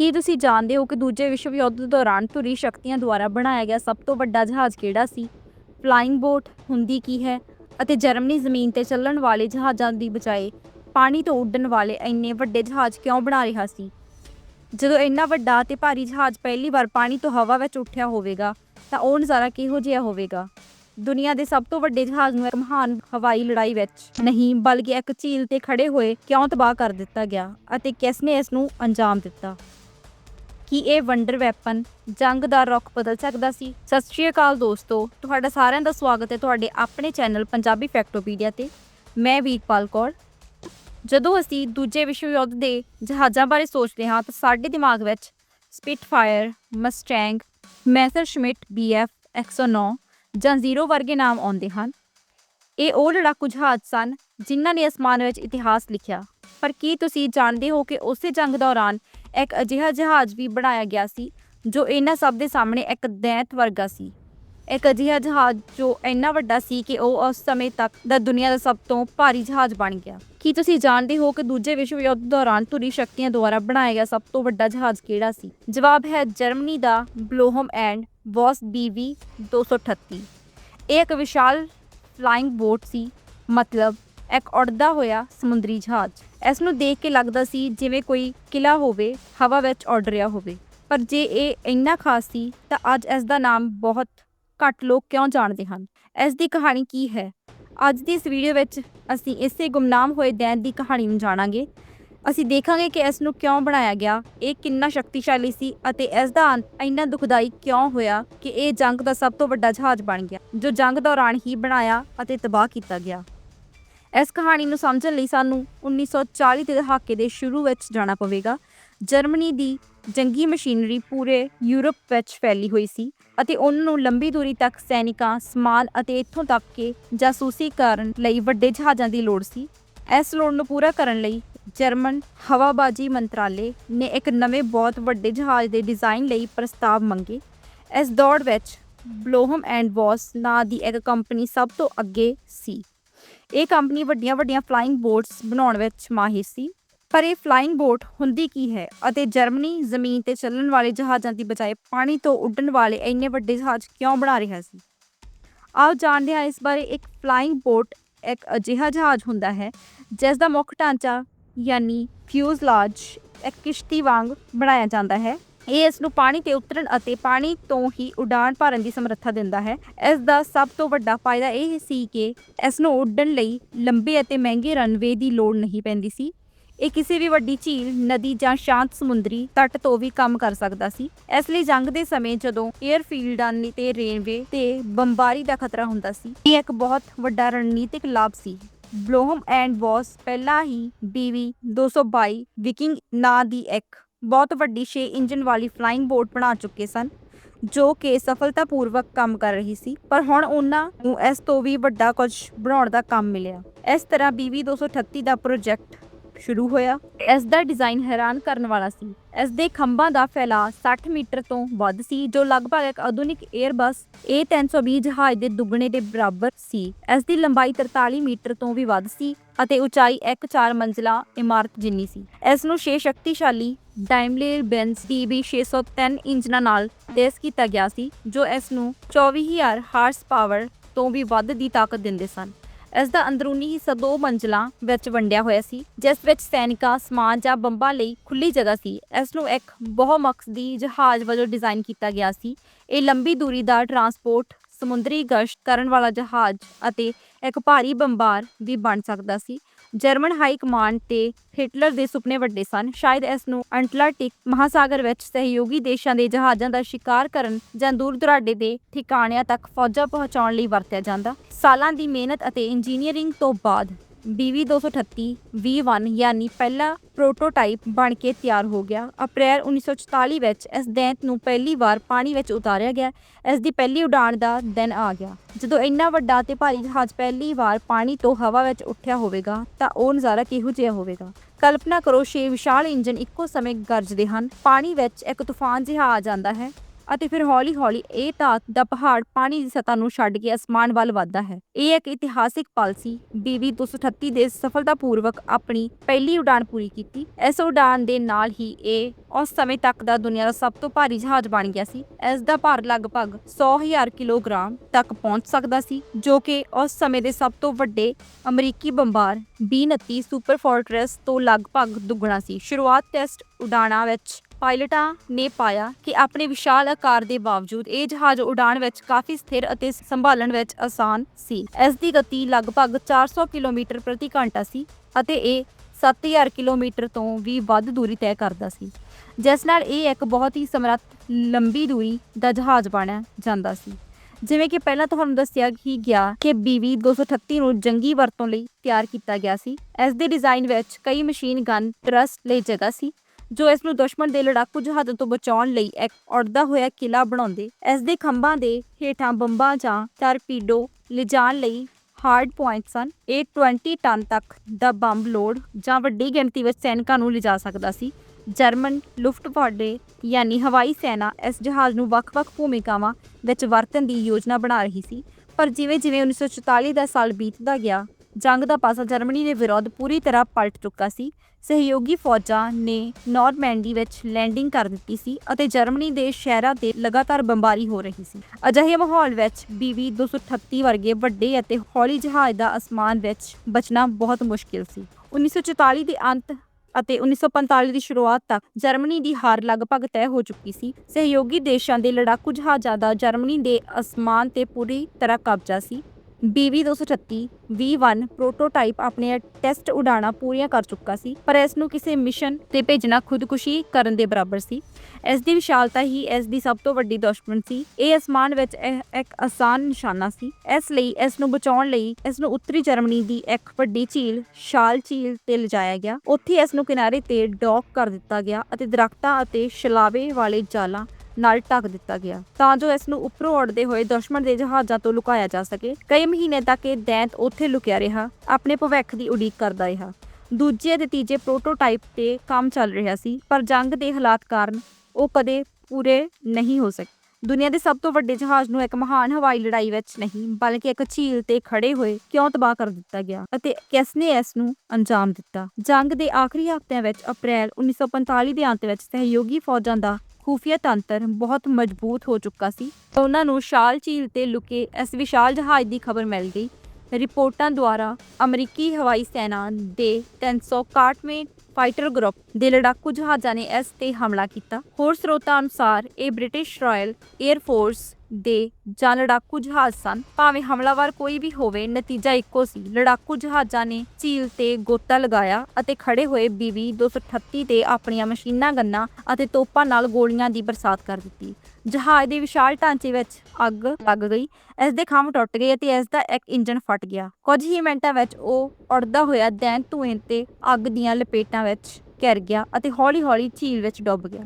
ਕੀ ਤੁਸੀਂ ਜਾਣਦੇ ਹੋ ਕਿ ਦੂਜੇ ਵਿਸ਼ਵ ਯੁੱਧ ਦੌਰਾਨ ਧੁਰੀ ਸ਼ਕਤੀਆਂ ਦੁਆਰਾ ਬਣਾਇਆ ਗਿਆ ਸਭ ਤੋਂ ਵੱਡਾ ਜਹਾਜ਼ ਕਿਹੜਾ ਸੀ? ਫਲਾਈਂਗ ਬੋਟ ਹੁੰਦੀ ਕੀ ਹੈ? ਅਤੇ ਜਰਮਨੀ ਜ਼ਮੀਨ ਤੇ ਚੱਲਣ ਵਾਲੇ ਜਹਾਜ਼ਾਂ ਦੀ ਬਜਾਏ ਪਾਣੀ ਤੋਂ ਉੱਡਣ ਵਾਲੇ ਇੰਨੇ ਵੱਡੇ ਜਹਾਜ਼ ਕਿਉਂ ਬਣਾ ਰਿਹਾ ਸੀ? ਜਦੋਂ ਇੰਨਾ ਵੱਡਾ ਤੇ ਭਾਰੀ ਜਹਾਜ਼ ਪਹਿਲੀ ਵਾਰ ਪਾਣੀ ਤੋਂ ਹਵਾ ਵਿੱਚ ਉੱਠਿਆ ਹੋਵੇਗਾ, ਤਾਂ ਉਹ ਨਜ਼ਾਰਾ ਕਿਹੋ ਜਿਹਾ ਹੋਵੇਗਾ? ਦੁਨੀਆ ਦੇ ਸਭ ਤੋਂ ਵੱਡੇ ਜਹਾਜ਼ ਨੂੰ ਇੱਕ ਮਹਾਨ ਹਵਾਈ ਲੜਾਈ ਵਿੱਚ ਨਹੀਂ, ਬਲਕਿ ਇੱਕ ਝੀਲ ਤੇ ਖੜੇ ਹੋਏ ਕਿਉਂ ਤਬਾਹ ਕਰ ਦਿੱਤਾ ਗਿਆ ਅਤੇ ਕਿਸ ਨੇ ਇਸ ਨੂੰ ਅੰਜਾਮ ਦਿੱਤਾ? ਕੀ ਇਹ ਵੰਡਰ ਵੈਪਨ ਜੰਗ ਦਾ ਰੁਖ ਬਦਲ ਸਕਦਾ ਸੀ। ਸਤਿ ਸ਼੍ਰੀ ਅਕਾਲ ਦੋਸਤੋ, ਤੁਹਾਡਾ ਸਾਰਿਆਂ ਦਾ ਸਵਾਗਤ ਹੈ ਤੁਹਾਡੇ ਆਪਣੇ ਚੈਨਲ ਪੰਜਾਬੀ ਫੈਕਟੋਪੀਡੀਆ ਤੇ। ਮੈਂ ਵੀਰਪਾਲ ਕੌਰ। ਜਦੋਂ ਅਸੀਂ ਦੂਜੇ ਵਿਸ਼ਵ ਯੁੱਧ ਦੇ ਜਹਾਜ਼ਾਂ ਬਾਰੇ ਸੋਚਦੇ ਹਾਂ ਤਾਂ ਸਾਡੇ ਦਿਮਾਗ ਵਿੱਚ ਸਪਿਟਫਾਇਰ, ਮਸਟੈਂਗ ਮੈਸਰਸ਼ਮਿਟ ਬੀਐਫ 109 ਜਾਂ ਜ਼ੀਰੋ ਵਰਗੇ ਨਾਮ ਆਉਂਦੇ ਹਨ। ਇਹ ਉਹ ਲੜਾਕੂ ਜਹਾਜ਼ ਸਨ ਜਿਨ੍ਹਾਂ ਨੇ ਅਸਮਾਨ ਵਿੱਚ ਇਤਿਹਾਸ ਲਿਖਿਆ। ਪਰ ਕੀ ਤੁਸੀਂ ਜਾਣਦੇ ਹੋ ਕਿ ਉਸੇ ਜੰਗ ਦੌਰਾਨ ਇੱਕ ਅਜਿਹਾ ਜਹਾਜ਼ ਵੀ ਬਣਾਇਆ ਗਿਆ ਸੀ, ਜੋ ਇਹਨਾਂ ਸਭ ਦੇ ਸਾਹਮਣੇ ਇੱਕ ਦੈਂਤ ਵਰਗਾ ਸੀ। ਇੱਕ ਅਜਿਹਾ ਜਹਾਜ਼ ਜੋ ਇੰਨਾ ਵੱਡਾ ਸੀ ਕਿ ਉਹ ਉਸ ਸਮੇਂ ਤੱਕ ਦਾ ਦੁਨੀਆ ਦਾ ਸਭ ਤੋਂ ਭਾਰੀ ਜਹਾਜ਼ ਬਣ ਗਿਆ। ਕੀ ਤੁਸੀਂ ਜਾਣਦੇ ਹੋ ਕਿ ਦੂਜੇ ਵਿਸ਼ਵ ਯੁੱਧ ਦੌਰਾਨ ਧੁਰੀ ਸ਼ਕਤੀਆਂ ਦੁਆਰਾ ਬਣਾਇਆ ਗਿਆ ਸਭ ਤੋਂ ਵੱਡਾ ਜਹਾਜ਼ ਕਿਹੜਾ ਸੀ? ਜਵਾਬ ਹੈ ਜਰਮਨੀ ਦਾ ਬਲੋਹਮ ਐਂਡ ਵਾਸ ਬੀਵੀ 238 ਇਹ ਇੱਕ ਵਿਸ਼ਾਲ ਫਲਾਈਂਗ ਬੋਟ ਸੀ, ਮਤਲਬ ਇੱਕ ਉੜਦਾ ਹੋਇਆ ਸਮੁੰਦਰੀ ਜਹਾਜ਼। ਇਸ ਨੂੰ ਦੇਖ ਕੇ ਲੱਗਦਾ ਸੀ ਜਿਵੇਂ ਕੋਈ ਕਿਲਾ ਹੋਵੇ, ਹਵਾ ਵਿੱਚ ਉੱਡ ਰਿਹਾ ਹੋਵੇ। ਪਰ ਜੇ ਇਹ ਇੰਨਾ ਖਾਸ ਸੀ, ਤਾਂ ਅੱਜ ਇਸ ਦਾ ਨਾਮ ਬਹੁਤ ਘੱਟ ਲੋਕ ਕਿਉਂ ਜਾਣਦੇ ਹਨ? ਇਸ ਦੀ ਕਹਾਣੀ ਕੀ ਹੈ? ਅੱਜ ਦੀ ਇਸ ਵੀਡੀਓ ਵਿੱਚ ਅਸੀਂ ਇਸੇ ਗੁੰਮਨਾਮ ਹੋਏ ਦੈਨ ਦੀ ਕਹਾਣੀ ਨੂੰ ਜਾਣਾਂਗੇ। ਅਸੀਂ ਦੇਖਾਂਗੇ ਕਿ ਇਸ ਨੂੰ ਕਿਉਂ ਬਣਾਇਆ ਗਿਆ, ਇਹ ਕਿੰਨਾ ਸ਼ਕਤੀਸ਼ਾਲੀ ਸੀ ਅਤੇ ਇਸ ਦਾ ਅੰਤ ਇੰਨਾ ਦੁਖਦਾਈ ਕਿਉਂ ਹੋਇਆ ਕਿ ਇਹ ਜੰਗ ਦਾ ਸਭ ਤੋਂ ਵੱਡਾ ਜਹਾਜ਼ ਬਣ ਗਿਆ, ਜੋ ਜੰਗ ਦੌਰਾਨ ਹੀ ਬਣਾਇਆ ਅਤੇ ਤਬਾਹ ਕੀਤਾ ਗਿਆ। ਇਸ ਕਹਾਣੀ ਨੂੰ ਸਮਝਣ ਲਈ ਸਾਨੂੰ 1940 ਦੇ ਦਹਾਕੇ ਦੇ ਸ਼ੁਰੂ ਵਿੱਚ ਜਾਣਾ ਪਵੇਗਾ। ਜਰਮਨੀ ਦੀ ਜੰਗੀ ਮਸ਼ੀਨਰੀ ਪੂਰੇ ਯੂਰਪ ਵਿੱਚ ਫੈਲੀ ਹੋਈ ਸੀ ਅਤੇ ਉਹਨਾਂ ਨੂੰ ਲੰਬੀ ਦੂਰੀ ਤੱਕ ਸੈਨਿਕਾਂ ਸਮਾਨ ਅਤੇ ਇੱਥੋਂ ਤੱਕ ਕਿ ਜਾਸੂਸੀ ਕਰਨ ਲਈ ਵੱਡੇ ਜਹਾਜ਼ਾਂ ਦੀ ਲੋੜ ਸੀ। ਇਸ ਲੋੜ ਨੂੰ ਪੂਰਾ ਕਰਨ ਲਈ ਜਰਮਨ ਹਵਾਬਾਜ਼ੀ ਮੰਤਰਾਲੇ ਨੇ ਇੱਕ ਨਵੇਂ ਬਹੁਤ ਵੱਡੇ ਜਹਾਜ਼ ਦੇ ਡਿਜ਼ਾਈਨ ਲਈ ਪ੍ਰਸਤਾਵ ਮੰਗੇ। ਇਸ ਦੌੜ ਵਿੱਚ ਬਲੋਹਮ ਐਂਡ ਵਾਸ ਨਾਂ ਦੀ ਇੱਕ ਕੰਪਨੀ ਸਭ ਤੋਂ ਅੱਗੇ ਸੀ। ਇਹ ਕੰਪਨੀ ਵੱਡੀਆਂ-ਵੱਡੀਆਂ ਫਲਾਈਂਗ ਬੋਟਸ ਬਣਾਉਣ ਵਿੱਚ ਮਾਹਿਰ ਸੀ। ਪਰ ਇਹ ਫਲਾਈਂਗ ਬੋਟ ਹੁੰਦੀ ਕੀ ਹੈ ਅਤੇ ਜਰਮਨੀ ਜ਼ਮੀਨ ਤੇ ਚੱਲਣ ਵਾਲੇ ਜਹਾਜ਼ਾਂ ਦੀ ਬਜਾਏ ਪਾਣੀ ਤੋਂ ਉੱਡਣ ਵਾਲੇ ਇੰਨੇ ਵੱਡੇ ਜਹਾਜ਼ ਕਿਉਂ ਬਣਾ ਰਿਹਾ ਸੀ? ਆਓ ਜਾਣਦੇ ਹਾਂ ਇਸ ਬਾਰੇ ਇੱਕ ਫਲਾਈਂਗ ਬੋਟ ਇੱਕ ਅਜਿਹਾ ਜਹਾਜ਼ ਹੁੰਦਾ ਹੈ, ਜਿਸ ਦਾ ਮੁੱਖ ਢਾਂਚਾ ਯਾਨੀ ਫਿਊਜ਼ਲਾਜ ਇੱਕ ਕਿਸ਼ਤੀ ਵਾਂਗ ਬਣਾਇਆ ਜਾਂਦਾ ਹੈ। ਇਹ ਇਸ ਨੂੰ ਪਾਣੀ ਤੇ ਉਤਰਨ ਅਤੇ ਪਾਣੀ ਤੋਂ ਹੀ ਉਡਾਨ ਭਰਨ ਦੀ ਸਮਰੱਥਾ ਦਿੰਦਾ ਹੈ। ਇਸ ਦਾ ਸਭ ਤੋਂ ਵੱਡਾ ਫਾਇਦਾ ਇਹ ਸੀ ਕਿ ਇਸ ਨੂੰ ਉੱਡਣ ਲਈ ਲੰਬੇ ਅਤੇ ਮਹਿੰਗੇ ਰਨਵੇ ਦੀ ਲੋੜ ਨਹੀਂ ਪੈਂਦੀ ਸੀ। ਇਹ ਕਿਸੇ ਵੀ ਵੱਡੀ ਝੀਲ, ਨਦੀ ਜਾਂ ਸ਼ਾਂਤ ਸਮੁੰਦਰੀ ਤੱਟ ਤੋਂ ਵੀ ਕੰਮ ਕਰ ਸਕਦਾ ਸੀ। ਇਸ ਲਈ ਜੰਗ ਦੇ ਸਮੇਂ ਜਦੋਂ 에ਅਰਫੀਲਡਾਂ ਤੇ ਰੇਲਵੇ ਤੇ ਬੰਬਾਰੀ ਦਾ ਖਤਰਾ ਹੁੰਦਾ ਸੀ, ਇਹ ਇੱਕ ਬਹੁਤ ਵੱਡਾ ਰਣਨੀਤਿਕ ਲਾਭ ਸੀ। ਬਲੋਹਮ ਐਂਡ ਵਾਸ ਪਹਿਲਾਂ ਹੀ ਬੀਵੀ 222 ਵਿਕਿੰਗ ਨਾਂ ਦੀ ਇੱਕ ਬਹੁਤ ਵੱਡੀ 6 ਇੰਜਨ ਵਾਲੀ ਫਲਾਈਂਗ ਬੋਟ ਬਣਾ ਚੁੱਕੇ ਸਨ, ਜੋ ਕਿ ਸਫਲਤਾਪੂਰਵਕ ਕੰਮ ਕਰ ਰਹੀ ਸੀ, ਪਰ ਹੁਣ ਉਹਨਾਂ ਨੂੰ ਇਸ ਤੋਂ ਵੀ ਵੱਡਾ ਕੁਝ ਬਣਾਉਣ ਦਾ ਕੰਮ ਮਿਲਿਆ। ਇਸ ਤਰ੍ਹਾਂ ਬੀਵੀ 238 ਦਾ ਪ੍ਰੋਜੈਕਟ ਸ਼ੁਰੂ ਹੋਇਆ। ਇਸ ਦਾ ਡਿਜ਼ਾਈਨ ਹੈਰਾਨ ਕਰਨ ਵਾਲਾ ਸੀ। ਇਸ ਦੇ ਖੰਭਾਂ ਦਾ ਫੈਲਾਅ 60 ਮੀਟਰ ਤੋਂ ਵੱਧ ਸੀ, ਜੋ ਲਗਭਗ ਇੱਕ ਆਧੁਨਿਕ 에ਅਰਬਸ A320 ਜਹਾਜ਼ ਦੇ ਦੁੱਗਣੇ ਦੇ ਬਰਾਬਰ ਸੀ। ਇਸ ਦੀ ਲੰਬਾਈ 43 ਮੀਟਰ ਤੋਂ ਵੀ ਵੱਧ ਸੀ ਅਤੇ ਉਚਾਈ ਇੱਕ 4 ਮੰਜ਼ਲਾ ਇਮਾਰਤ ਜਿੰਨੀ ਸੀ। ਇਸ ਨੂੰ 6 ਸ਼ਕਤੀਸ਼ਾਲੀ ਡਾਇਮਲਰ ਬੈਂਜ਼ DB 603 ਇੰਜਨਾਂ ਨਾਲ ਤੇਜ਼ ਕੀਤਾ ਗਿਆ ਸੀ, ਜੋ ਇਸ ਨੂੰ 24000 ਹਾਰਸ ਪਾਵਰ ਤੋਂ ਵੀ ਵੱਧ ਦੀ ਤਾਕਤ ਦਿੰਦੇ ਸਨ। ਇਸ ਦਾ ਅੰਦਰੂਨੀ ਹਿੱਸਾ ਦੋ ਮੰਜ਼ਲਾਂ ਵਿੱਚ ਵੰਡਿਆ ਹੋਇਆ ਸੀ, ਜਿਸ ਵਿੱਚ ਸੈਨਿਕਾਂ ਸਮਾਨ ਜਾਂ ਬੰਬਾਂ ਲਈ ਖੁੱਲੀ ਜਗ੍ਹਾ ਸੀ। ਇਸ ਨੂੰ ਇੱਕ ਬਹੁਮਕਸਦੀ ਜਹਾਜ਼ ਵਜੋਂ ਡਿਜ਼ਾਈਨ ਕੀਤਾ ਗਿਆ ਸੀ। ਇਹ ਲੰਬੀ ਦੂਰੀ ਦਾ ਟਰਾਂਸਪੋਰਟ ਸਮੁੰਦਰੀ ਗਸ਼ਤ ਕਰਨ ਵਾਲਾ ਜਹਾਜ਼ ਅਤੇ ਇੱਕ ਭਾਰੀ ਬੰਬਾਰ ਵੀ ਬਣ ਸਕਦਾ ਸੀ। ਜਰਮਨ ਹਾਈ ਕਮਾਂਡ ਤੇ ਹਿਟਲਰ ਦੇ ਸੁਪਨੇ ਵੱਡੇ ਸਨ। ਸ਼ਾਇਦ ਇਸ ਨੂੰ ਅੰਟਲਾਂਟਿਕ ਮਹਾਸਾਗਰ ਵਿੱਚ ਸਹਿਯੋਗੀ ਦੇਸ਼ਾਂ ਦੇ ਜਹਾਜ਼ਾਂ ਦਾ ਸ਼ਿਕਾਰ ਕਰਨ ਜਾਂ ਦੂਰ ਦੁਰਾਡੇ ਦੇ ਠਿਕਾਣਿਆਂ ਤੱਕ ਫੌਜਾਂ ਪਹੁੰਚਾਉਣ ਲਈ ਵਰਤਿਆ ਜਾਂਦਾ। ਸਾਲਾਂ ਦੀ ਮਿਹਨਤ ਅਤੇ ਇੰਜੀਨੀਅਰਿੰਗ ਤੋਂ ਬਾਅਦ BV 238 V1 ਯਾਨੀ ਪਹਿਲਾ ਪ੍ਰੋਟੋਟਾਈਪ ਬਣ ਕੇ ਤਿਆਰ ਹੋ ਗਿਆ। ਅਪ੍ਰੈਲ 1944 ਵਿੱਚ ਇਸ ਦੈਂਤ ਨੂੰ ਪਹਿਲੀ ਵਾਰ ਪਾਣੀ ਵਿੱਚ ਉਤਾਰਿਆ ਗਿਆ। ਇਸ ਦੀ ਪਹਿਲੀ ਉਡਾਣ ਦਾ ਦਿਨ ਆ ਗਿਆ। ਜਦੋਂ ਇੰਨਾ ਵੱਡਾ ਤੇ ਭਾਰੀ ਜਹਾਜ਼ ਪਹਿਲੀ ਵਾਰ ਪਾਣੀ ਤੋਂ ਹਵਾ ਵਿੱਚ ਉੱਠਿਆ ਹੋਵੇਗਾ, ਤਾਂ ਉਹ ਨਜ਼ਾਰਾ ਕਿਹੋ ਜਿਹਾ ਹੋਵੇਗਾ? ਕਲਪਨਾ ਕਰੋ, ਛੇ ਵਿਸ਼ਾਲ ਇੰਜਨ ਇੱਕੋ ਸਮੇਂ ਗਰਜਦੇ ਹਨ। ਪਾਣੀ ਵਿੱਚ ਇੱਕ ਤੂਫਾਨ ਜਿਹਾ ਆ ਜਾਂਦਾ ਹੈ। ਅਤੇ ਫਿਰ ਹੌਲੀ-ਹੌਲੀ ਇਹ ਧਾਤ ਦਾ ਪਹਾੜ ਪਾਣੀ ਦੀ ਸਤ੍ਹਾ ਨੂੰ ਛੱਡ ਕੇ ਅਸਮਾਨ ਵੱਲ ਵਧਦਾ ਹੈ। ਇਹ ਇੱਕ ਇਤਿਹਾਸਿਕ ਪਲ ਸੀ। BB 238 ਦੇ ਸਫਲਤਾਪੂਰਵਕ ਆਪਣੀ ਪਹਿਲੀ ਉਡਾਨ ਪੂਰੀ ਕੀਤੀ। ਇਸ ਉਡਾਨ ਦੇ ਨਾਲ ਹੀ ਇਹ ਉਸ ਸਮੇਂ ਤੱਕ ਦਾ ਦੁਨੀਆ ਦਾ ਸਭ ਤੋਂ ਭਾਰੀ ਜਹਾਜ਼ ਬਣ ਗਿਆ ਸੀ। ਇਸ ਦਾ ਭਾਰ ਲਗਭਗ 100,000 ਕਿਲੋਗ੍ਰਾਮ ਤੱਕ ਪਹੁੰਚ ਸਕਦਾ ਸੀ ਜੋ ਕਿ ਉਸ ਸਮੇਂ ਦੇ ਸਭ ਤੋਂ ਵੱਡੇ ਅਮਰੀਕੀ ਬੰਬਾਰ B-29 ਸੁਪਰ ਫੋਰਟ੍ਰੈਸ ਤੋਂ ਲਗਭਗ ਦੁੱਗਣਾ ਸੀ। ਸ਼ੁਰੂਆਤ ਟੈਸਟ ਉਡਾਣਾਂ ਵਿੱਚ ਪਾਇਲਟਾਂ ਨੇ ਪਾਇਆ ਕਿ ਆਪਣੇ ਵਿਸ਼ਾਲ ਆਕਾਰ ਦੇ ਬਾਵਜੂਦ ਇਹ ਜਹਾਜ਼ ਉਡਾਣ ਵਿੱਚ ਕਾਫੀ ਸਥਿਰ ਅਤੇ ਸੰਭਾਲਣ ਵਿੱਚ ਆਸਾਨ ਸੀ। ਇਸ ਦੀ ਗਤੀ ਲਗਭਗ 400 ਕਿਲੋਮੀਟਰ ਪ੍ਰਤੀ ਘੰਟਾ ਸੀ ਅਤੇ ਇਹ 7000 ਕਿਲੋਮੀਟਰ ਤੋਂ ਵੀ ਵੱਧ ਦੂਰੀ ਤੈਅ ਕਰਦਾ ਸੀ, ਜਿਸ ਨਾਲ ਇਹ ਇੱਕ ਬਹੁਤ ਹੀ ਸਮਰੱਥ ਲੰਬੀ ਦੂਰੀ ਦਾ ਜਹਾਜ਼ ਬਣਿਆ ਜਾਂਦਾ ਸੀ। ਜਿਵੇਂ ਕਿ ਪਹਿਲਾਂ ਤੁਹਾਨੂੰ ਦੱਸਿਆ ਹੀ ਗਿਆ ਕਿ BB 238 ਨੂੰ ਜੰਗੀ ਵਰਤੋਂ ਲਈ ਤਿਆਰ ਕੀਤਾ ਗਿਆ ਸੀ। ਇਸ ਦੇ ਡਿਜ਼ਾਈਨ ਵਿੱਚ ਕਈ ਮਸ਼ੀਨ ਗਨ ਟਰਸਟ ਲਈ ਜਗ੍ਹਾ ਸੀ ਜੋ ਇਸ ਨੂੰ ਦੁਸ਼ਮਣ ਦੇ ਲੜਾਕੂ ਜਹਾਜ਼ਾਂ ਤੋਂ ਬਚਾਉਣ ਲਈ ਇੱਕ ਉੜਦਾ ਹੋਇਆ ਕਿਲਾ ਬਣਾਉਂਦੇ, ਇਸ ਦੇ ਖੰਭਾਂ ਦੇ ਹੇਠਾਂ ਬੰਬਾਂ ਜਾਂ ਟਾਰਪੀਡੋ ਲਿਜਾਣ ਲਈ ਹਾਰਡ ਪੁਆਇੰਟ ਸਨ ਇਹ 20 ਟਨ ਤੱਕ ਦਾ ਬੰਬ ਲੋਡ ਜਾਂ ਵੱਡੀ ਗਿਣਤੀ ਵਿੱਚ ਸੈਨਿਕਾਂ ਨੂੰ ਲਿਜਾ ਸਕਦਾ ਸੀ। ਜਰਮਨ ਲੁਫਟਵਾਡੇ ਯਾਨੀ ਹਵਾਈ ਸੈਨਾ ਇਸ ਜਹਾਜ਼ ਨੂੰ ਵੱਖ-ਵੱਖ ਭੂਮਿਕਾਵਾਂ ਵਿੱਚ ਵਰਤਣ ਦੀ ਯੋਜਨਾ ਬਣਾ ਰਹੀ ਸੀ। ਪਰ ਜਿਵੇਂ-ਜਿਵੇਂ 1944 ਦਾ ਸਾਲ ਬੀਤਦਾ ਗਿਆ ਜੰਗ ਦਾ ਪਾਸਾ ਜਰਮਨੀ ਦੇ ਵਿਰੋਧ ਪੂਰੀ ਤਰ੍ਹਾਂ ਪਲਟ ਚੁੱਕਾ ਸੀ। ਸਹਿਯੋਗੀ ਫੌਜਾਂ ਨੇ ਨਾਰਮੈਂਡੀ ਵਿੱਚ ਲੈਂਡਿੰਗ ਕਰ ਦਿੱਤੀ ਸੀ ਅਤੇ ਜਰਮਨੀ ਦੇ ਸ਼ਹਿਰਾਂ ਤੇ ਲਗਾਤਾਰ ਬੰਬਾਰੀ ਹੋ ਰਹੀ ਸੀ। ਅਜਿਹੇ ਮਾਹੌਲ ਵਿੱਚ BB 238 ਵਰਗੇ ਵੱਡੇ ਅਤੇ ਹੌਲੀ ਜਹਾਜ਼ ਦਾ ਅਸਮਾਨ ਵਿੱਚ ਬਚਣਾ ਬਹੁਤ ਮੁਸ਼ਕਿਲ ਸੀ। 1944 ਦੇ ਅੰਤ ਅਤੇ 1945 ਦੀ ਸ਼ੁਰੂਆਤ ਤੱਕ ਜਰਮਨੀ ਦੀ ਹਾਰ ਲਗਭਗ ਤੈਅ ਹੋ ਚੁੱਕੀ ਸੀ। ਸਹਿਯੋਗੀ ਦੇਸ਼ਾਂ ਦੇ ਲੜਾਕੂ ਜਹਾਜ਼ਾਂ ਦਾ ਜਰਮਨੀ ਦੇ ਅਸਮਾਨ ਤੇ ਪੂਰੀ ਤਰ੍ਹਾਂ ਕਬਜ਼ਾ ਸੀ। BB 238 V1 ਪ੍ਰੋਟੋਟਾਈਪ ਆਪਣੇ ਟੈਸਟ ਉਡਾਣਾਂ ਪੂਰੀਆਂ ਕਰ ਚੁੱਕਾ ਸੀ, ਪਰ ਇਸ ਨੂੰ ਕਿਸੇ ਮਿਸ਼ਨ ਤੇ ਭੇਜਣਾ ਖੁਦਕੁਸ਼ੀ ਕਰਨ ਦੇ ਬਰਾਬਰ ਸੀ। ਇਸ ਦੀ ਵਿਸ਼ਾਲਤਾ ਹੀ ਇਸ ਦੀ ਸਭ ਤੋਂ ਵੱਡੀ ਦੁਸ਼ਮਣ ਸੀ। ਇਹ ਅਸਮਾਨ ਵਿੱਚ ਇਹ ਇੱਕ ਆਸਾਨ ਨਿਸ਼ਾਨਾ ਸੀ। ਇਸ ਲਈ ਇਸ ਨੂੰ ਬਚਾਉਣ ਲਈ ਇਸ ਨੂੰ ਉੱਤਰੀ ਜਰਮਨੀ ਦੀ ਇੱਕ ਵੱਡੀ ਝੀਲ, ਸ਼ਾਲ ਝੀਲ ਤੇ ਲਿਜਾਇਆ ਗਿਆ। ਉੱਥੇ ਇਸ ਨੂੰ ਕਿਨਾਰੇ ਤੇ ਡੌਕ ਕਰ ਦਿੱਤਾ ਗਿਆ ਅਤੇ ਦਰਖਤਾਂ ਅਤੇ ਸ਼ਲਾਵੇ ਵਾਲੇ ਜਾਲਾਂ ਨਾਲ ਢੱਕ ਦਿੱਤਾ ਗਿਆ। ਤਾਂ ਜੋ ਇਸ ਨੂੰ ਉੱਪਰੋਂ ਉੱਡਦੇ ਹੋਏ ਦੁਸ਼ਮਣ ਦੇ ਜਹਾਜ਼ਾਂ ਤੋਂ ਲੁਕਾਇਆ ਜਾ ਸਕੇ। ਕਈ ਮਹੀਨੇ ਤੱਕ ਇਹ ਦੈਂਤ ਉੱਥੇ ਲੁਕਿਆ ਰਿਹਾ, ਆਪਣੇ ਭਵਿੱਖ ਦੀ ਉਡੀਕ ਕਰਦਾ ਰਿਹਾ। ਦੂਜੇ ਤੇ ਤੀਜੇ ਪ੍ਰੋਟੋਟਾਈਪ ਤੇ ਕੰਮ ਚੱਲ ਰਿਹਾ ਸੀ, ਪਰ ਜੰਗ ਦੇ ਹਾਲਾਤ ਕਾਰਨ ਉਹ ਕਦੇ ਪੂਰੇ ਨਹੀਂ ਹੋ ਸਕੇ। ਦੁਨੀਆ ਦੇ ਸਭ ਤੋਂ ਵੱਡੇ ਜਹਾਜ਼ ਨੂੰ ਇੱਕ ਮਹਾਨ ਹਵਾਈ ਲੜਾਈ ਵਿੱਚ ਨਹੀਂ, ਬਲਕਿ ਇੱਕ ਝੀਲ ਤੇ ਖੜੇ ਹੋਏ ਕਿਉਂ ਤਬਾਹ ਕਰ ਦਿੱਤਾ ਗਿਆ ਅਤੇ ਕਿਸ ਨੇ ਇਸ ਨੂੰ ਅੰਜਾਮ ਦਿੱਤਾ? ਜੰਗ ਦੇ ਆਖਰੀ ਹਫ਼ਤਿਆਂ ਵਿੱਚ ਅਪ੍ਰੈਲ 1945 ਦੇ ਅੰਤ ਵਿੱਚ ਸਹਿਯੋਗੀ ਫੌਜਾਂ ਦਾ ਖੂਫੀਆ ਤੰਤਰ ਬਹੁਤ ਮਜ਼ਬੂਤ ਹੋ ਚੁੱਕਾ ਸੀ। ਉਹਨਾਂ ਨੂੰ ਸ਼ਾਲ ਝੀਲ ਤੇ ਲੁਕੇ ਇਸ ਵਿਸ਼ਾਲ ਜਹਾਜ਼ ਦੀ ਖਬਰ ਮਿਲ ਗਈ। ਰਿਪੋਰਟਾਂ ਦੁਆਰਾ ਅਮਰੀਕੀ ਹਵਾਈ ਸੈਨਾ ਦੇ 361ਵੇਂ ਫਾਈਟਰ ਗਰੁੱਪ ਦੇ ਲੜਾਕੂ ਜਹਾਜ਼ਾਂ ਨੇ ਇਸ ਤੇ ਹਮਲਾ ਕੀਤਾ। ਹੋਰ ਸਰੋਤਾਂ ਅਨੁਸਾਰ ਇਹ ਬ੍ਰਿਟਿਸ਼ ਰਾਇਲ 에ਅਰ ਫੋਰਸ ਦੇ ਜਾਂ ਲੜਾਕੂ ਜਹਾਜ਼ ਸਨ। ਭਾਵੇਂ ਹਮਲਾਵਰ ਕੋਈ ਵੀ ਹੋਵੇ, ਨਤੀਜਾ ਇੱਕੋ ਸੀ। ਲੜਾਕੂ ਜਹਾਜ਼ਾਂ ਨੇ ਝੀਲ ਤੇ ਗੋਤਾ ਲਗਾਇਆ ਅਤੇ ਖੜੇ ਹੋਏ BB 238 ਤੇ ਆਪਣੀਆਂ ਮਸ਼ੀਨਾਂ, ਗੰਨਾਂ ਅਤੇ ਤੋਪਾਂ ਨਾਲ ਗੋਲੀਆਂ ਦੀ ਬਰਸਾਤ ਕਰ ਦਿੱਤੀ। ਜਹਾਜ਼ ਦੇ ਵਿਸ਼ਾਲ ਢਾਂਚੇ ਵਿੱਚ ਅੱਗ ਲੱਗ ਗਈ। ਇਸ ਦੇ ਖੰਭ ਟੁੱਟ ਗਏ ਅਤੇ ਇਸ ਦਾ ਇੱਕ ਇੰਜਨ ਫਟ ਗਿਆ। ਕੁਝ ਹੀ ਮਿੰਟਾਂ ਵਿੱਚ ਉਹ ਉੜਦਾ ਹੋਇਆ ਦੈਂਤ ਧੂਏ ਤੇ ਅੱਗ ਦੀਆਂ ਲਪੇਟਾਂ ਵਿੱਚ ਘਿਰ ਗਿਆ ਅਤੇ ਹੌਲੀ-ਹੌਲੀ ਝੀਲ ਵਿੱਚ ਡੁੱਬ ਗਿਆ।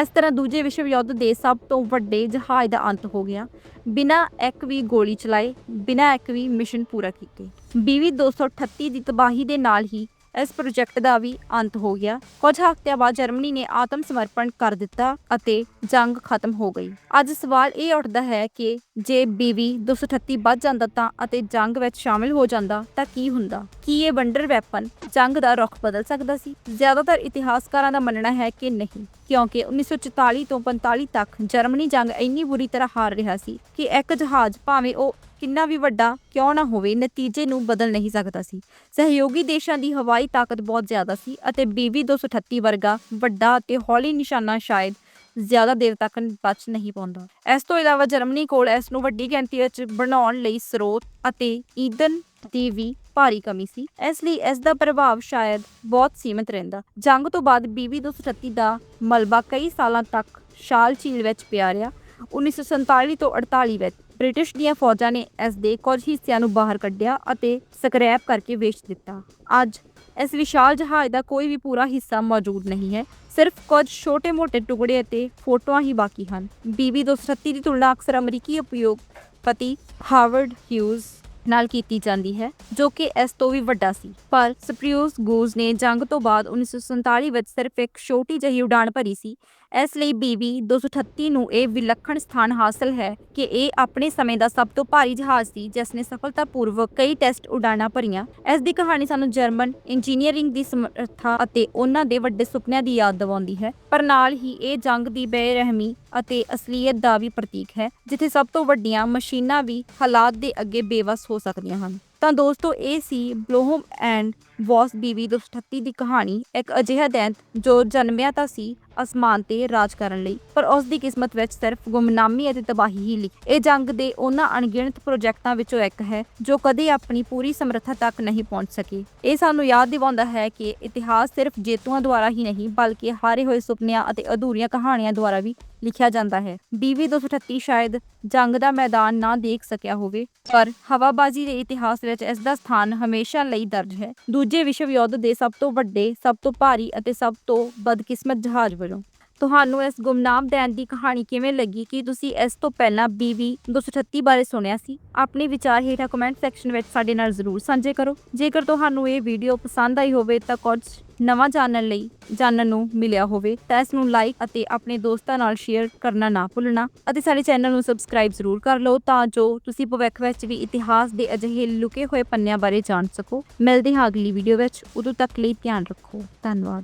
ਇਸ ਤਰ੍ਹਾਂ ਦੂਜੇ ਵਿਸ਼ਵ ਯੁੱਧ ਦੇ ਸਭ ਤੋਂ ਵੱਡੇ ਜਹਾਜ਼ ਦਾ ਅੰਤ ਹੋ ਗਿਆ। ਬਿਨਾਂ ਇੱਕ ਵੀ ਗੋਲੀ ਚਲਾਏ, ਬਿਨਾਂ ਇੱਕ ਵੀ ਮਿਸ਼ਨ ਪੂਰਾ ਕੀਤੇ। BB 238 ਦੀ ਤਬਾਹੀ ਦੇ ਨਾਲ ਹੀ ਇਸ ਪ੍ਰੋਜੈਕਟ ਦਾ ਵੀ ਅੰਤ ਹੋ ਗਿਆ। ਕੁਝ ਹਫ਼ਤਿਆਂ ਬਾਅਦ ਜਰਮਨੀ ਨੇ ਆਤਮ ਸਮਰਪਣ ਕਰ ਦਿੱਤਾ ਅਤੇ ਜੰਗ ਖਤਮ ਹੋ ਗਈ। ਅੱਜ ਸਵਾਲ ਇਹ ਉੱਠਦਾ ਹੈ ਕਿ ਜੇ BB 238 ਵੱਧ ਜਾਂਦਾ ਤਾਂ ਅਤੇ ਜੰਗ ਵਿੱਚ ਸ਼ਾਮਿਲ ਹੋ ਜਾਂਦਾ ਤਾਂ ਕੀ ਹੁੰਦਾ? ਕੀ ਇਹ ਵੰਡਰ ਵੈਪਨ ਜੰਗ ਦਾ ਰੁਖ ਬਦਲ ਸਕਦਾ ਸੀ? ਜ਼ਿਆਦਾਤਰ ਇਤਿਹਾਸਕਾਰਾਂ ਦਾ ਮੰਨਣਾ ਹੈ ਕਿ ਨਹੀਂ, ਕਿਉਂਕਿ 1944 ਤੋਂ 45 ਤੱਕ ਜਰਮਨੀ ਜੰਗ ਇੰਨੀ ਬੁਰੀ ਤਰ੍ਹਾਂ ਹਾਰ ਰਿਹਾ ਸੀ ਕਿ ਇੱਕ ਜਹਾਜ਼, ਭਾਵੇਂ ਉਹ ਕਿੰਨਾ ਵੀ ਵੱਡਾ ਕਿਉਂ ਨਾ ਹੋਵੇ, ਨਤੀਜੇ ਨੂੰ ਬਦਲ ਨਹੀਂ ਸਕਦਾ ਸੀ। ਸਹਿਯੋਗੀ ਦੇਸ਼ਾਂ ਦੀ ਹਵਾਈ ਤਾਕਤ ਬਹੁਤ ਜ਼ਿਆਦਾ ਸੀ ਅਤੇ BB 238 ਵਰਗਾ ਵੱਡਾ ਅਤੇ ਹੌਲੀ ਨਿਸ਼ਾਨਾ ਸ਼ਾਇਦ ਜ਼ਿਆਦਾ ਦੇਰ ਤੱਕ ਬਚ ਨਹੀਂ ਪਾਉਂਦਾ। ਇਸ ਤੋਂ ਇਲਾਵਾ ਜਰਮਨੀ ਕੋਲ ਇਸ ਨੂੰ ਵੱਡੀ ਗਿਣਤੀ ਵਿੱਚ ਬਣਾਉਣ ਲਈ ਸਰੋਤ ਅਤੇ ਈਂਧਨ ਦੀ ਵੀ ਭਾਰੀ ਕਮੀ ਸੀ। ਇਸ ਲਈ ਇਸ ਦਾ ਪ੍ਰਭਾਵ ਸ਼ਾਇਦ ਬਹੁਤ ਸੀਮਿਤ ਰਹਿੰਦਾ। ਜੰਗ ਤੋਂ ਬਾਅਦ BB 238 ਦਾ ਮਲਬਾ ਕਈ ਸਾਲਾਂ ਤੱਕ ਸ਼ਾਲ ਝੀਲ ਵਿੱਚ ਪਿਆ ਰਿਹਾ। 1947 ਤੋਂ 48 ਵਿੱਚ ਬ੍ਰਿਟਿਸ਼ ਦੀਆਂ ਫੌਜਾਂ ਨੇ ਇਸ ਦੇ ਕੁਝ ਹਿੱਸਿਆਂ ਨੂੰ ਬਾਹਰ ਕੱਢਿਆ ਅਤੇ ਸਕ੍ਰੈਪ ਕਰਕੇ ਵੇਚ ਦਿੱਤਾ। ਅੱਜ ਇਸ ਵਿਸ਼ਾਲ ਜਹਾਜ਼ ਦਾ ਕੋਈ ਵੀ ਪੂਰਾ ਹਿੱਸਾ ਮੌਜੂਦ ਨਹੀਂ ਹੈ। ਸਿਰਫ ਕੁਝ ਛੋਟੇ-ਮੋਟੇ ਟੁਕੜੇ ਅਤੇ ਫੋਟੋਆਂ ਹੀ ਬਾਕੀ ਹਨ। BB 238 ਦੀ ਤੁਲਨਾ ਅਕਸਰ ਅਮਰੀਕੀ ਉਪਯੋਗਪਤੀ ਹਾਰਵਰਡ ਹਿਊਜ਼ ਨਾਲ ਕੀਤੀ ਜਾਂਦੀ ਹੈ, ਜੋ ਕਿ ਇਸ ਤੋਂ ਵੀ ਵੱਡਾ ਸੀ। ਪਰ ਸਪਰਿਊਸ ਗੂਜ਼ ਨੇ ਜੰਗ ਤੋਂ ਬਾਅਦ 1947 ਵਿੱਚ ਸਿਰਫ ਇੱਕ ਛੋਟੀ ਜਿਹੀ ਉਡਾਨ ਭਰੀ ਸੀ। ਇਸ ਲਈ BV 238 ਨੂੰ ਇਹ ਵਿਲੱਖਣ ਸਥਾਨ ਹਾਸਲ ਹੈ ਕਿ ਇਹ ਆਪਣੇ ਸਮੇਂ ਦਾ ਸਭ ਤੋਂ ਭਾਰੀ ਜਹਾਜ਼ ਸੀ, ਜਿਸ ਨੇ ਸਫਲਤਾਪੂਰਵਕ ਕਈ ਟੈਸਟ ਉਡਾਣਾਂ ਭਰੀਆਂ। ਇਸ ਦੀ ਕਹਾਣੀ ਸਾਨੂੰ ਜਰਮਨ ਇੰਜੀਨੀਅਰਿੰਗ ਦੀ ਸਮਰੱਥਾ ਅਤੇ ਉਹਨਾਂ ਦੇ ਵੱਡੇ ਸੁਪਨਿਆਂ ਦੀ ਯਾਦ ਦਿਵਾਉਂਦੀ ਹੈ, ਪਰ ਨਾਲ ਹੀ ਇਹ ਜੰਗ ਦੀ ਬੇਰਹਿਮੀ ਅਤੇ ਅਸਲੀਅਤ ਦਾ ਵੀ ਪ੍ਰਤੀਕ ਹੈ, ਜਿੱਥੇ ਸਭ ਤੋਂ ਵੱਡੀਆਂ ਮਸ਼ੀਨਾਂ ਵੀ ਹਾਲਾਤ ਦੇ ਅੱਗੇ ਬੇਵਸ ਹੋ ਸਕਦੀਆਂ ਹਨ। ਤਾਂ ਦੋਸਤੋ, ਇਹ ਸੀ ਬਲੋਹਮ ਐਂਡ ਵਾਸ ਬੀਵੀ 238 ਦੀ ਕਹਾਣੀ। ਇੱਕ ਅਜਿਹਾ ਦੈਂਤ ਜੋ ਜਨਮਿਆ ਤਾਂ ਸੀ ਅਸਮਾਨ ਤੇ ਰਾਜ ਕਰਨ ਲਈ, ਪਰ ਉਸ ਦੀ ਕਿਸਮਤ ਵਿੱਚ ਸਿਰਫ ਗੁੰਮਨਾਮੀ ਅਤੇ ਤਬਾਹੀ ਹੀ ਲਿਖੀ ਇਹ ਜੰਗ ਦੇ ਉਹਨਾਂ ਅਣਗਿਣਤ ਪ੍ਰੋਜੈਕਟਾਂ ਵਿੱਚੋਂ ਇੱਕ ਹੈ, ਜੋ ਕਦੇ ਆਪਣੀ ਪੂਰੀ ਸਮਰੱਥਾ ਤੱਕ ਨਹੀਂ ਪਹੁੰਚ ਸਕੇ। ਇਹ ਸਾਨੂੰ ਯਾਦ ਦਿਵਾਉਂਦਾ ਹੈ ਕਿ ਇਤਿਹਾਸ ਸਿਰਫ ਜੇਤੂਆਂ ਦੁਆਰਾ ਹੀ ਨਹੀਂ, ਬਲਕਿ ਹਾਰੇ ਹੋਏ ਸੁਪਨਿਆਂ ਅਤੇ ਅਧੂਰੀਆਂ ਕਹਾਣੀਆਂ ਦੁਆਰਾ ਵੀ ਲਿਖਿਆ ਜਾਂਦਾ ਹੈ। ਬੀਵੀ 238 ਸ਼ਾਇਦ ਜੰਗ ਦਾ ਮੈਦਾਨ ਨਾ ਦੇਖ ਸਕਿਆ ਹੋਵੇ, ਪਰ ਹਵਾਬਾਜ਼ੀ ਦੇ ਇਤਿਹਾਸ ਵਿੱਚ ਇਸ ਦਾ ਸਥਾਨ ਹਮੇਸ਼ਾ ਲਈ ਦਰਜ ਹੈ। ਦੂਜੇ ਵਿਸ਼ਵ ਯੁੱਧ ਦੇ ਸਭ ਤੋਂ ਵੱਡੇ, ਸਭ ਤੋਂ ਭਾਰੀ ਅਤੇ ਸਭ ਤੋਂ ਬਦਕਿਸਮਤ ਜਹਾਜ਼ ਵਜੋਂ ਤੁਹਾਨੂੰ ਇਸ ਗੁੰਮਨਾਮ ਦੈਨ ਦੀ ਕਹਾਣੀ ਕਿਵੇਂ ਲੱਗੀ? ਕੀ ਤੁਸੀਂ ਇਸ ਤੋਂ ਪਹਿਲਾਂ BV 238 ਬਾਰੇ ਸੁਣਿਆ ਸੀ? ਆਪਣੇ ਵਿਚਾਰ ਹੇਠਾਂ ਕਮੈਂਟ ਸੈਕਸ਼ਨ ਵਿੱਚ ਸਾਡੇ ਨਾਲ ਜ਼ਰੂਰ ਸਾਂਝੇ ਕਰੋ। ਜੇਕਰ ਤੁਹਾਨੂੰ ਇਹ ਵੀਡੀਓ ਪਸੰਦ ਆਈ ਹੋਵੇ ਤਾਂ ਕੁਝ ਨਵਾਂ ਜਾਣਨ ਲਈ ਜਾਣਨ ਨੂੰ ਮਿਲਿਆ ਹੋਵੇ ਤਾਂ ਇਸ ਨੂੰ ਲਾਈਕ ਅਤੇ ਆਪਣੇ ਦੋਸਤਾਂ ਨਾਲ ਸ਼ੇਅਰ ਕਰਨਾ ਨਾ ਭੁੱਲਣਾ ਅਤੇ ਸਾਡੇ ਚੈਨਲ ਨੂੰ ਸਬਸਕ੍ਰਾਈਬ ਜ਼ਰੂਰ ਕਰ ਲਓ ਤਾਂ ਜੋ ਤੁਸੀਂ ਭਵਿੱਖ ਵਿੱਚ ਵੀ ਇਤਿਹਾਸ ਦੇ ਅਜਿਹੇ ਲੁਕੇ ਹੋਏ ਪੰਨਿਆਂ ਬਾਰੇ ਜਾਣ ਸਕੋ। ਮਿਲਦੇ ਹਾਂ ਅਗਲੀ ਵੀਡੀਓ ਵਿੱਚ। ਉਦੋਂ ਤੱਕ ਲਈ ਧਿਆਨ ਰੱਖੋ। ਧੰਨਵਾਦ।